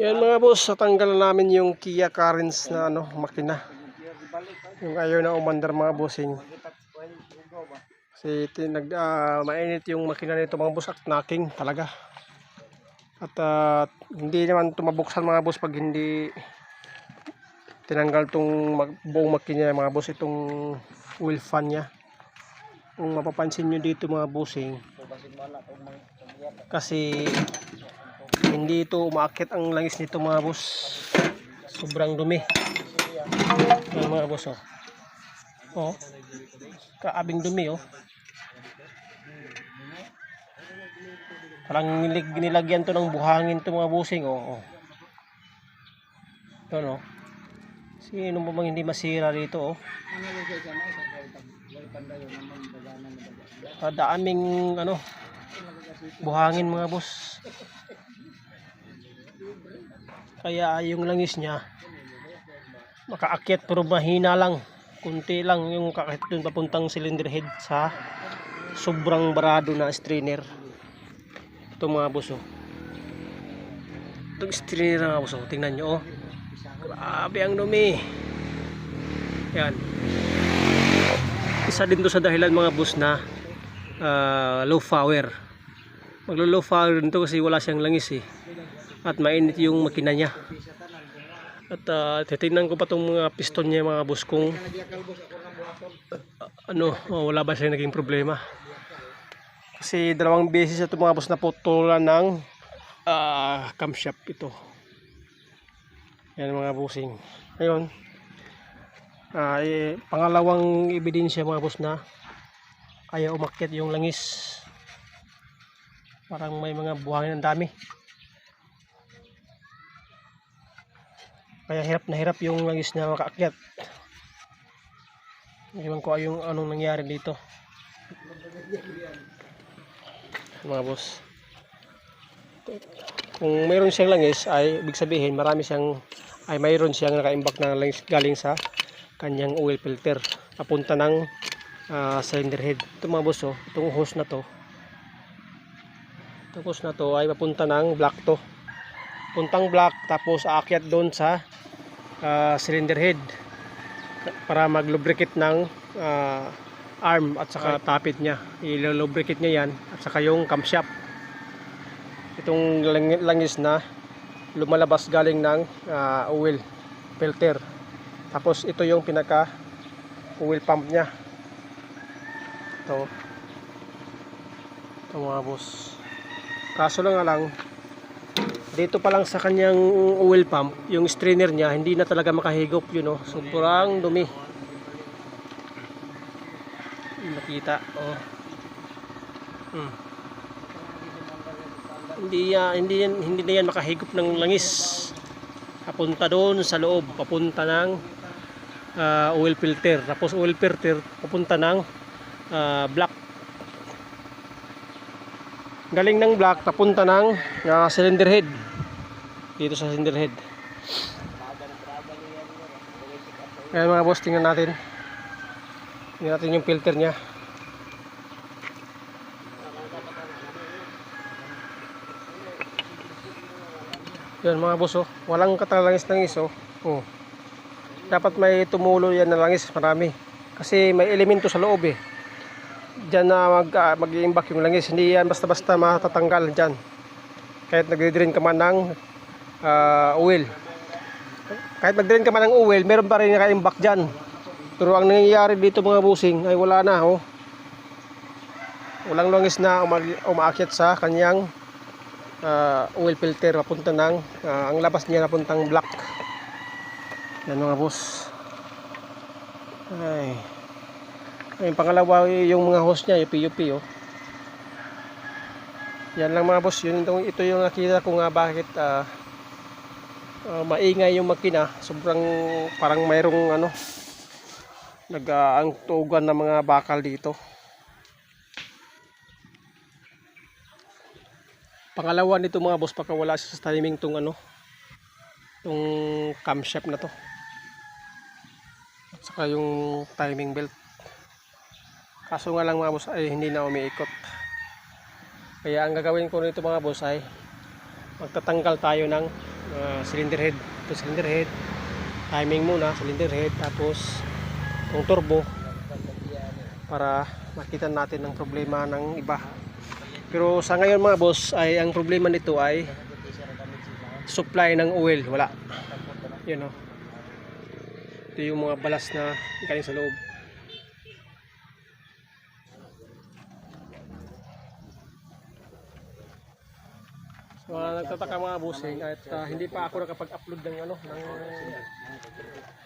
Yan mga boss, natanggal na namin yung Kia Carens na ano, makina. Yung ayaw na umandar mga bossing. Kasi nag, ah, mainit yung makina nito mga boss at knocking talaga. At ah, hindi naman tumabuksan mga boss pag hindi tinanggal tong buong makina mga boss itong wheel fan niya. Kung mapapansin nyo dito mga bossing, kasi hindi ito umaakit ang langis nito mga boss. Sobrang dumi. Yan mga boss oh. Oh. Kaabing dumi oh. Parang nilig, nilagyan to ng buhangin to mga busing oh. oh. Ito no. Sino ba bang hindi masira dito oh. Kada aming ano buhangin mga boss. Kaya yung langis niya makaakyat pero mahina lang. Kunti lang yung kakit dun papuntang cylinder head sa sobrang barado na strainer. Ito mga boss oh. Itong strainer mga boss oh. Tingnan nyo oh. Grabe ang dumi. Yan. Isa din to sa dahilan mga boss na ah, low power. Maglo low power din to kasi wala siyang langis eh at mainit yung makina niya. At uh, titignan ko pa tong mga piston niya mga boss kung uh, ano oh, wala ba siya naging problema. Kasi dalawang beses ito mga boss na putulan ng uh, camshaft ito. Yan mga bossing. Ngayon uh, eh, pangalawang ebidensya mga boss na ayaw umakyat yung langis. Parang may mga buhangin ang dami Kaya hirap na hirap yung langis na makaakyat. Iwan ko yung anong nangyari dito. Mga boss. Kung mayroon siyang langis ay ibig sabihin marami siyang ay mayroon siyang nakaimbak na langis galing sa kanyang oil filter papunta ng ah, cylinder head. Ito mga boss oh, itong hose na to. Itong hose na to ay papunta ng black to. Puntang black tapos aakyat doon sa ah, cylinder head para mag-lubricate ng ah, arm at saka tapit niya. I-lubricate niya yan at saka yung camshaft. Itong lang- langis na lumalabas galing ng ah, oil filter. Tapos ito yung pinaka oil pump niya. Ito. Ito mga boss. Kaso lang lang dito pa lang sa kanyang oil pump, yung strainer niya, hindi na talaga makahigop yun, oh. Sobrang dumi. Nakita, oh. Hmm. Hindi, ya, hindi, hindi na yan makahigop ng langis. Papunta doon sa loob, papunta ng ah, oil filter. Tapos oil filter, papunta ng ah, black galing ng black papunta ng ah, cylinder head dito sa cylinder head. Ayan mga boss tingnan natin. Tingnan natin yung filter nya yan mga boss oh. Walang katalangis langis oh. oh. Dapat may tumulo yan na langis marami. Kasi may elemento sa loob eh. Diyan na mag, uh, mag-iimbak yung langis. Hindi yan basta-basta matatanggal dyan. Kahit nagdi-drain ka man ng ah, oil. Kahit mag-drain ka man ng oil, meron pa rin naka-imbak dyan. Pero ang nangyayari dito mga busing ay wala na. Oh. Walang langis na umag- umaakyat sa kanyang ah, oil filter. Papunta ng, ah, ang labas niya napuntang black. Yan mga boss. Ay. Yung pangalawa yung mga host niya, yung PUP oh. Yan lang mga boss, yun ito yung nakita ko nga bakit ah, ah, maingay yung makina. Sobrang parang mayroong ano nag-aangtugan ng mga bakal dito. Pangalawa nito mga boss pagka wala sa timing tong ano tong camshaft na to. At saka yung timing belt. Kaso nga lang mga boss ay hindi na umiikot. Kaya ang gagawin ko nito mga boss ay magtatanggal tayo ng ah, cylinder head. Ito cylinder head. Timing muna, cylinder head. Tapos, yung turbo. Para makita natin ang problema ng iba. Pero sa ngayon mga boss, ay ang problema nito ay supply ng oil. Wala. Yun o. Ito yung mga balas na galing sa loob. Uh, nagtataka mga bossing at ah, hindi pa ako nakapag-upload ng ano ng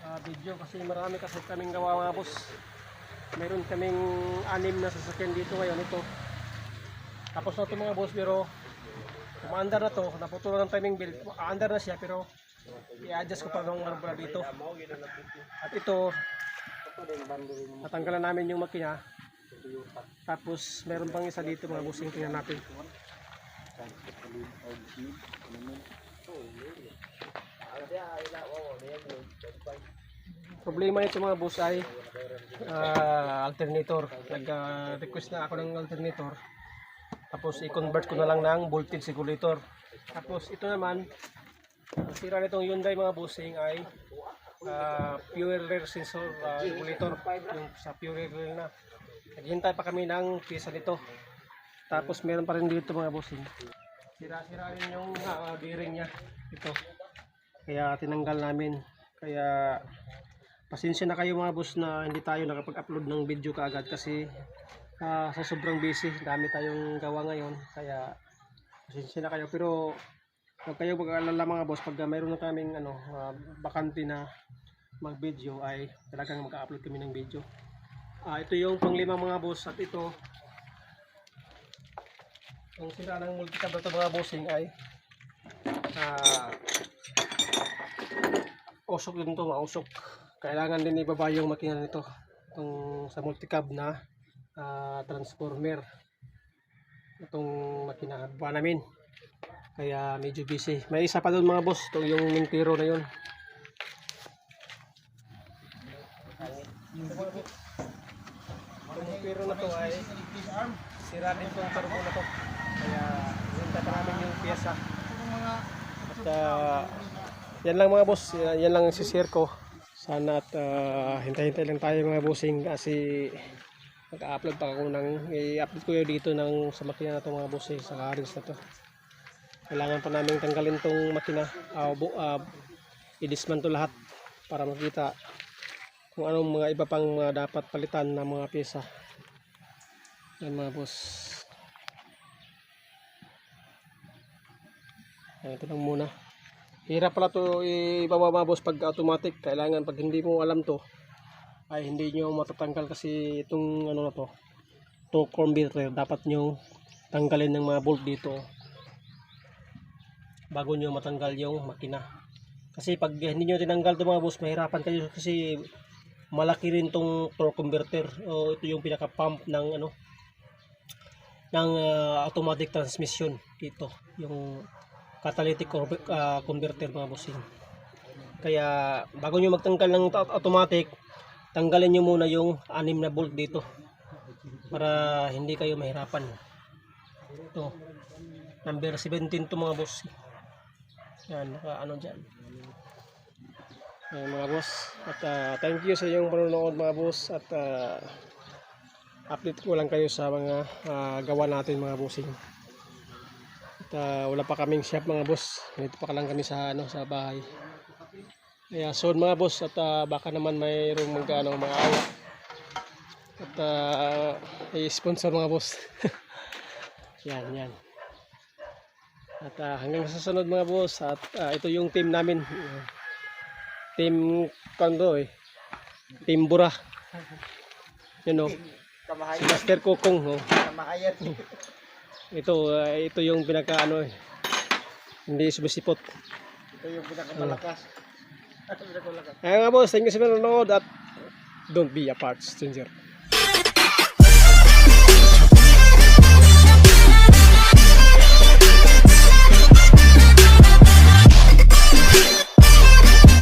ah, video kasi marami kasi kaming gawa mga boss. Meron kaming anim na sasakyan dito ngayon ito. Tapos na ito mga boss pero umaandar na to, naputulan ng timing belt. Aandar na siya pero i-adjust ko pa ng mga dito. At ito natanggalan namin yung makina. Tapos meron pang isa dito mga bossing tingnan natin. Problema nito mga boss ay ah, alternator. Nag-request na ako ng alternator. Tapos i-convert ko na lang ng voltage regulator. Tapos ito naman, sira nitong Hyundai mga bossing ay ah, fuel air sensor ah, regulator. Yung sa fuel air na. Naghihintay pa kami ng pyesa nito. Tapos meron pa rin dito mga bossing. Sira-sira rin yung ah, bearing niya. Ito. Kaya tinanggal namin. Kaya pasensya na kayo mga boss na hindi tayo nakapag-upload ng video kaagad kasi ah, sa sobrang busy, dami tayong gawa ngayon. Kaya pasensya na kayo pero huwag kayo mag-alala mga boss pag mayroon na kaming ano, ah, bakante na mag-video ay talagang mag-upload kami ng video. Ah, ito yung panglima mga boss at ito ang sira ng multicab na ito mga bossing ay ah, usok din to mausok kailangan din ibaba yung makina nito itong sa multicab na ah, transformer. Itong makina baba namin. Kaya medyo busy. May isa pa doon mga boss itong yung mintiro na yun. Itong mintiro na to ay sira din itong turbo na to kaya hinta pa namin yung pyesa at ah, yan lang mga boss. Yan, yan lang ang sisir ko. Sana at ah, hintay-hintay lang tayo mga bossing kasi mag-upload pa ako ng i-upload ko yun dito ng sa makina na to mga bossing sa carriage na to. Kailangan pa namin tanggalin tong makina. Uh, bu, ah, i-dismantle lahat para makita kung anong mga iba pang mga dapat palitan na mga pyesa yan mga boss Yan, ito lang muna. Hirap pala to ibaba mga boss pag automatic. Kailangan pag hindi mo alam to ay hindi nyo matatanggal kasi itong ano na to to converter dapat nyo tanggalin ng mga bolt dito bago nyo matanggal yung makina. Kasi pag hindi nyo tinanggal to mga boss mahirapan kayo kasi malaki rin tong torque converter. O ito yung pinaka pump ng ano ng ah, automatic transmission dito. Yung catalytic ah, converter mga bossing. Kaya bago nyo magtanggal ng auto- automatic tanggalin nyo muna yung anim na bolt dito para hindi kayo mahirapan. Ito number 17 to mga boss. Yan naka ano dyan. Ayan, mga boss. At ah, thank you sa inyong panonood mga boss. At ah, update ko lang kayo sa mga ah, gawa natin mga bossing at ah, wala pa kaming shop mga boss. Dito pa lang kami sa ano sa bahay. Kaya soon mga boss at ah, baka naman mayroong mag ano, mga awa at ah, i-sponsor mga boss. Yan yan at ah, hanggang sa sunod mga boss. At ah, ito yung team namin. Team kando eh. Team bura. Yun o si Master Kokong oh. Ito ah, ito yung pinaka ano eh hindi sumisipot Ito yung pinakamalakas. Pinakamalakas. Ayan nga boss, thank you sa panonood at don't be a part stranger.